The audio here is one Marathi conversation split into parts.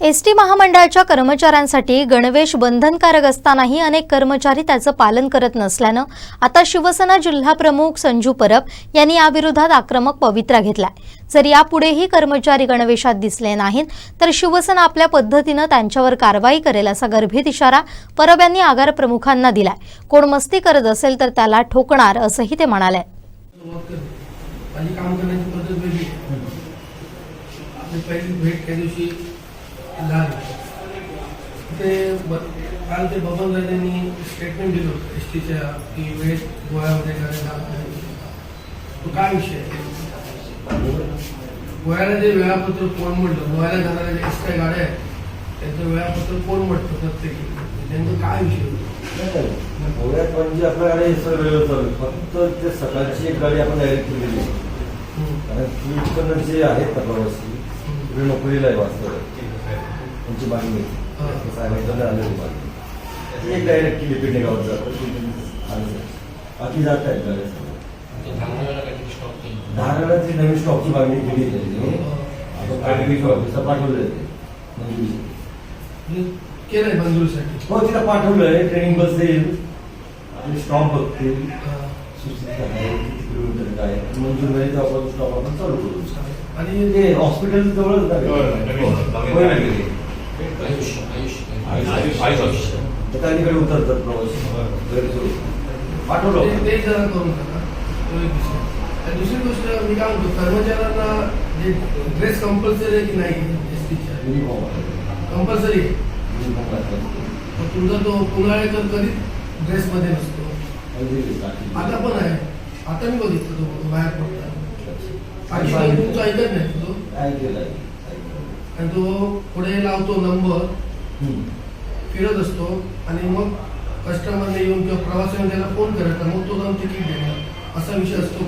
एस टी महामंडळाच्या कर्मचाऱ्यांसाठी गणवेश बंधनकारक असतानाही अनेक कर्मचारी त्याचं पालन करत नसल्यानं आता शिवसेना जिल्हा प्रमुख संजू परब यांनी याविरोधात आक्रमक पवित्रा घेतलाय. जर यापुढेही कर्मचारी गणवेशात दिसले नाहीत तर शिवसेना आपल्या पद्धतीनं त्यांच्यावर कारवाई करेल असा गर्भित इशारा परब यांनी आगार प्रमुखांना दिलाय. कोण मस्ती करत असेल तर त्याला ठोकणार असंही ते म्हणाले. पहिली भेट त्या दिवशी लहान ते काल ते बबन राजांनी स्टेटमेंट दिलं होतं एस टीच्या की वेळेत गोव्यामध्ये तो काय विषय गोव्याला जे वेळापत्रक कोण म्हटलं गोव्याला जाणाऱ्या ज्या एक्स्ट्रा गाड्या आहेत त्यांचं वेळापत्रक कोण म्हटलं प्रत्येकी? त्यांचं काय विषय गोव्यात म्हणजे आपल्या गाडी सर वेळेवर चालू. फक्त ते सकाळची एक गाडी आपण डायरेक्ट केलेली आहे. कारण जे आहेत ना प्रवासी तिकडे नोकरीला आहे वास्तव त्यांची मागणी हा. साहेबांकडे आलेली मागणी एक डायरेक्ट केली जातात आणि बाकी जात आहेत. धाराळाची नवीन स्टॉकची मागणी केली आहे त्यांनी. पाठवली ऑफिसला पाठवलं आहे ते. मंजुरीसाठी. म्हणजे केलंय मंजुरीसाठी. हो तिला पाठवलंय. ट्रेनिंग बस देईल. आपली स्टॉप बघतील. हा. मंजूर झाली तर आपण स्टॉप आपण चालू करू. आणि ते हॉस्पिटल जवळच तर त्यांनीकडे उतरतात प्रवासी पाठवलं ते- जरा करून टाका. एक दुसरी. गोष्ट मी काय म्हणतो कर्मचाऱ्यांना जे ड्रेस कंपल्सरी आहे की नाही युनिफॉर्म. कंपल्सरी आहे. पण तुमचा तो पुनाळेकर कधी ड्रेसमध्ये नसतो. आता पण आहे. आता मी बघितलं तो बाहेर पडता आणि तुमचं ऐकत नाही तो? आणि तो पुढे लावतो नंबर. फिरत असतो आणि मग कस्टमरने येऊन किंवा प्रवाशाने त्याला फोन करायचा मग तो जाऊन तिकीट देणार. असा विषय असतो.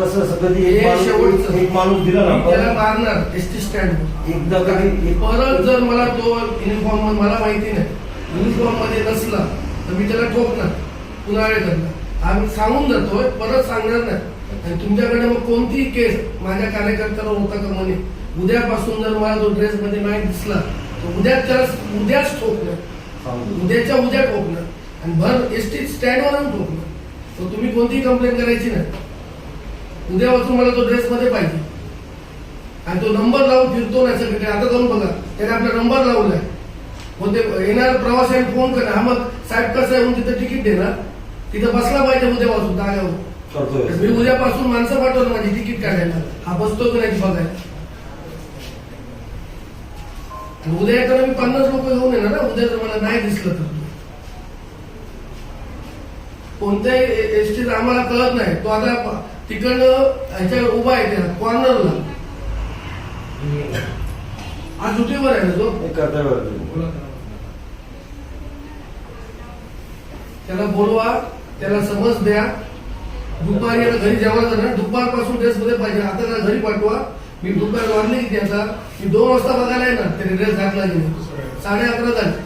कसं असं कधी हे एक शेवटचं. एक माणूस दिला ना मी त्याला मारणार एस टी स्टँड एकदा कधी एक- परत जर मला तो युनिफॉर्म मला माहिती नाही. युनिफॉर्ममध्ये नसला तर मी त्याला ठोकणार पुनाळे करणार. आम्ही सांगून जातोय परत सांगणार नाही. आणि तुमच्याकडे मग कोणतीही केस माझ्या कार्यकर्त्याला होता का म्हणे? उद्यापासून जर मला तो ड्रेस मध्ये नाही दिसला तर उद्या त्याला उद्याच ठोकणार. उद्याच्या उद्या ठोकणार आणि भर एस टी स्टँडवरून ठोकणार तर तुम्ही कोणतीही कंप्लेंट करायची नाही. उद्या वाचून मला तो ड्रेस मध्ये पाहिजे. आणि तो नंबर लावून फिरतो ना सगळीकडे आता जाऊन बघा. त्याने आपला नंबर लावलाय. कोणते येणार प्रवाशाने फोन करा हा मग साहेब कसं येऊन तिथं तिकीट देणार. तिथं बसला पाहिजे उद्या वाचून जाग्यावर मी उद्यापासून माणसं पाठवलं माझी तिकीट काढायला. हा बसतो की नाही बघायला. उद्या येताना मी पन्नास लोक घेऊन येणार ना उद्या जर दिसलं तर कोणत्याही एस टीत आम्हाला कळत नाही. तो आता तिकडनं ह्याच्या उभा आहे त्या कॉर्नरला आज सुट्टीवर आहे ना तो? त्याला बोलवा त्याला समज द्या. दुपारी याला घरी जेवायचं ना दुपारपासून ड्रेस मध्ये पाहिजे. आता त्याला घरी पाठवा. मी दुपार वाढली की त्याचा. मी दोन वाजता बघायला येणार. त्याने ड्रेस घातला. साडे अकरा झाले.